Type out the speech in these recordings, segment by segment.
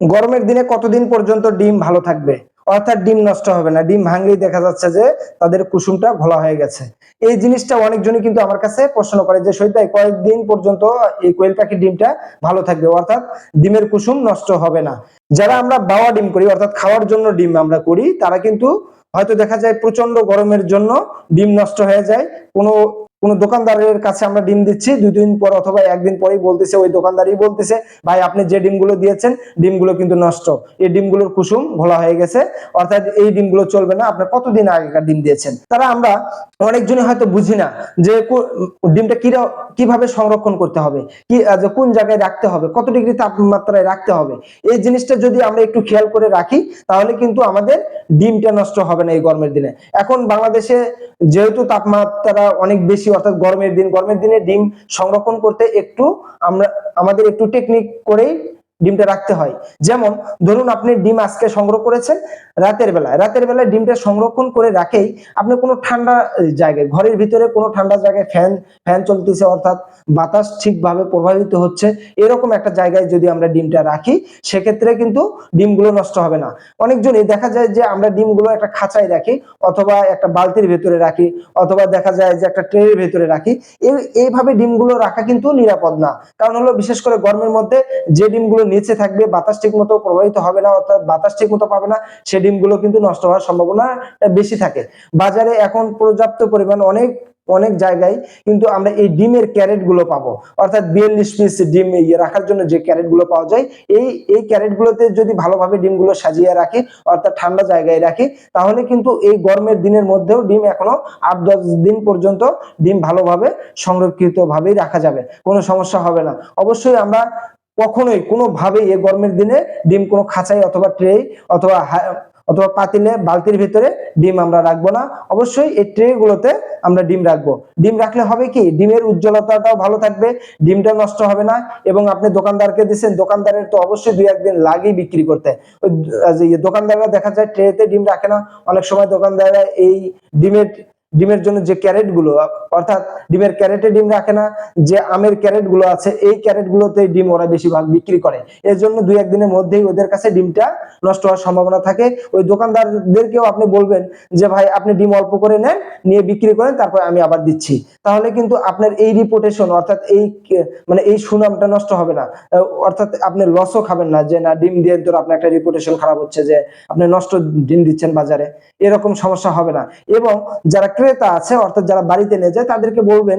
গরমের দিনে কতদিন পর্যন্ত ডিম ভালো থাকবে? অর্থাৎ ডিম নষ্ট হবে না। ডিম ভাঙলেই দেখা যাচ্ছে যে তাদের কুসুমটা ঘোলা হয়ে গেছে। এই জিনিসটা অনেকজনই কিন্তু আমার কাছে প্রশ্ন করে যে সৈতাই কয়েকদিন পর্যন্ত এই কোয়েল পাখির ডিমটা ভালো থাকবে? অর্থাৎ ডিমের কুসুম নষ্ট হবে না। যারা আমরা বাওয়া ডিম করি, অর্থাৎ খাওয়ার জন্য ডিম আমরা করি, তারা কিন্তু হয়তো দেখা যায় প্রচণ্ড গরমের জন্য ডিম নষ্ট হয়ে যায়। কোনো কোনো দোকানদারের কাছে আমরা ডিম দিচ্ছি দুই দিন পর অথবা একদিন পরেই বলতেছে, ওই দোকানদারই বলতেছে, ভাই, আপনি যে ডিমগুলো দিয়েছেন, ডিমগুলো কিন্তু নষ্ট। এই ডিমগুলোর কুসুম ঘোলা হয়ে গেছে। অর্থাৎ এই ডিমগুলো চলবে না। আপনার কতদিন আগেকার ডিম দিয়েছেন? তারা আমরা অনেকজনই হয়তো বুঝি না যে ডিমটা কিরা- কীভাবে সংরক্ষণ করতে হবে, কি কোন জায়গায় রাখতে হবে, কত ডিগ্রি তাপমাত্রায় রাখতে হবে। এই জিনিসটা যদি আমরা একটু খেয়াল করে রাখি, তাহলে কিন্তু আমাদের ডিমটা নষ্ট হবে না এই গরমের দিনে। এখন বাংলাদেশে যেহেতু তাপমাত্রা অনেক বেশি, অর্থাৎ গরমের দিন, গরমের দিনে ডিম সংরক্ষণ করতে একটু আমরা, আমাদের একটু টেকনিক করেই ডিমটা রাখতে হয়। যেমন, ধরুন আপনি ডিম আজকে সংগ্রহ করেছেন রাতের বেলায়। রাতের বেলায় ডিমটা সংরক্ষণ করে রাখেই আপনি কোনো ঠান্ডা জায়গায়, ঘরের ভিতরে কোনো ঠান্ডা জায়গায় ফ্যান ফ্যান চলতেছে অর্থাৎ বাতাস ঠিকভাবে প্রভাবিত হচ্ছে, এরকম একটা জায়গায় যদি আমরা ডিমটা রাখি, সেক্ষেত্রে কিন্তু ডিমগুলো নষ্ট হবে না। অনেকজনই দেখা যায় যে আমরা ডিমগুলো একটা খাঁচায় রাখি অথবা একটা বালতির ভেতরে রাখি অথবা দেখা যায় যে একটা ট্রের ভেতরে রাখি। এই- এইভাবে ডিমগুলো রাখা কিন্তু নিরাপদ না। কারণ হলো বিশেষ করে গরমের মধ্যে যে ডিমগুলো নিচে থাকবে, বাতাস ঠিক মতো প্রবাহিত হবে না, অর্থাৎ বাতাস ঠিক মতো পাবে না, সে ডিমগুলো কিন্তু নষ্ট হওয়ার সম্ভাবনা বেশি থাকে। বাজারে এখন পর্যাপ্ত পরিমাণ অনেক অনেক জায়গায় কিন্তু আমরা এই ডিমের ক্যারেটগুলো পাবো। অর্থাৎ বিয়াল্লিশ পিস ডিম ইয়ে রাখার জন্য যে ক্যারেটগুলো পাওয়া যায়, এই এই ক্যারেট গুলোতে যদি ভালোভাবে ডিমগুলো সাজিয়ে রাখি, অর্থাৎ ঠান্ডা জায়গায় রাখি, তাহলে কিন্তু এই গরমের দিনের মধ্যেও ডিম এখনও আট, দশ দিন পর্যন্ত ডিম ভালোভাবে সংরক্ষিত ভাবেই রাখা যাবে। কোনো সমস্যা হবে না। অবশ্যই আমরা কখনোই কোনোভাবেই এই গরমের দিনে ডিম কোনো খাঁচাই অথবা ট্রে অথবা অথবা পাতিলে, বালতির ভিতরে ডিম আমরা রাখব না। অবশ্যই এই ট্রে গুলোতে আমরা ডিম রাখব। ডিম রাখলে হবে কি? ডিমের উজ্জ্বলতাটাও ভালো থাকবে, ডিমটা নষ্ট হবে না। এবং আপনি দোকানদারকে দিচ্ছেন দোকানদারের তো অবশ্যই দুই একদিন লাগেই বিক্রি করতে। দোকানদাররা দেখা যায় ট্রেতে ডিম রাখে না। অনেক সময় দোকানদাররা এই ডিমের ডিমের জন্য যে ক্যারেটগুলো অর্থাৎ ডিমের ক্যারেটে ডিম রাখে না, যে আমের ক্যারেটগুলো আছে, এই ক্যারেট গুলোতে ডিম ওরা বেশিরভাগ বিক্রি করে। এর জন্য দুই একদিনের মধ্যেই ওদের কাছে ডিমটা নষ্ট হওয়ার সম্ভাবনা থাকে। ওই দোকানদারদেরকেও আপনি বলবেন যে, ভাই, আপনি ডিম অল্প করে নেন, নিয়ে বিক্রি করেন, তারপর আমি আবার দিচ্ছি। তাহলে কিন্তু আপনার এই রিপোর্টেশন অর্থাৎ এই মানে এই সুনামটা নষ্ট হবে না। অর্থাৎ আপনি লসও খাবেন না যে, না, ডিম দিয়ে তো আপনার একটা রিপোর্টেশন খারাপ হচ্ছে যে, আপনি নষ্ট ডিম দিচ্ছেন বাজারে। এরকম সমস্যা হবে না। এবং যারা ক্রেতা আছে অর্থাৎ যারা বাড়িতে নিয়ে যায় তাদেরকে বলবেন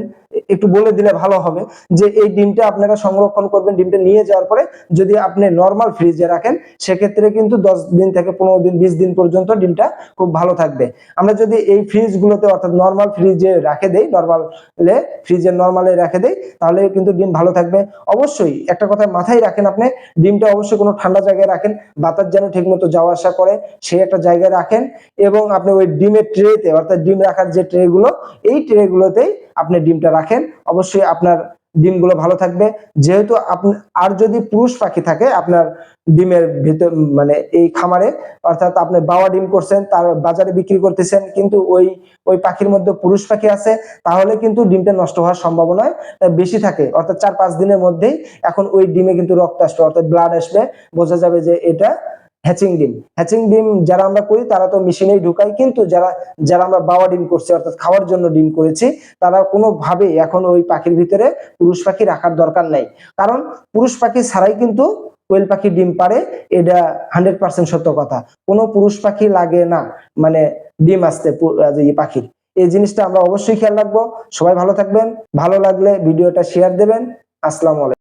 একটু বলে দিলে ভালো হবে যে এই ডিমটা আপনারা সংরক্ষণ করবেন, ডিমটা নিয়ে যাওয়ার পরে যদি আপনি নর্মাল ফ্রিজে রাখেন, সেক্ষেত্রে কিন্তু দশ দিন থেকে পনেরো দিন, বিশ দিন পর্যন্ত ডিমটা খুব ভালো থাকবে। আমরা যদি এই ফ্রিজ গুলোতে অর্থাৎ নর্মাল ফ্রিজে রাখে দেই নর্মাল ফ্রিজে নর্মালে রেখে দেই, তাহলে কিন্তু ডিম ভালো থাকবে। অবশ্যই একটা কথা মাথায় রাখেন আপনি, ডিমটা অবশ্যই কোনো ঠান্ডা জায়গায় রাখেন, বাতাস যেন ঠিক মতো যাওয়া আসা করে, সে একটা জায়গায় রাখেন এবং আপনি ওই ডিমের ট্রেতে অর্থাৎ ডিম রাখার যে ট্রে গুলো, এই ট্রে গুলোতেই আপনি ডিমটা রাখেন, অবশ্যই আপনার ডিমগুলো ভালো থাকবে। যেহেতু আপনি, আর যদি পুরুষ পাখি থাকে, আপনার ডিমের ভিতর মানে এই খামারে, অর্থাৎ আপনি বাবা ডিম করছেন, তার বাজারে বিক্রি করতেছেন, কিন্তু ওই ওই পাখির মধ্যে পুরুষ পাখি আছে, তাহলে কিন্তু ডিমটা নষ্ট হওয়ার সম্ভাবনা বেশি থাকে। অর্থাৎ চার পাঁচ দিনের মধ্যেই এখন ওই ডিমে কিন্তু রক্ত আসবে, অর্থাৎ ব্লাড আসবে। বোঝা যাবে যে এটা হ্যাচিং ডিম হ্যাচিং ডিম যারা আমরা করি, তারা তো মেশিনেই ঢুকাই কিন্তু যারা যারা আমরা বাওয়া ডিম করছি, অর্থাৎ খাওয়ার জন্য ডিম করেছি, তারা কোনোভাবেই এখন ওই পাখির ভিতরে পুরুষ পাখি রাখার দরকার নাই। কারণ পুরুষ পাখি ছাড়াই কিন্তু কোয়েল পাখি ডিম পারে এটা হান্ড্রেড পার্সেন্ট সত্য কথা। কোনো পুরুষ পাখি লাগে না মানে ডিম আসতে পাখির। এই জিনিসটা আমরা অবশ্যই খেয়াল রাখব। সবাই ভালো থাকবেন, ভালো লাগলে ভিডিওটা শেয়ার দেবেন। আসসালামু আলাইকুম।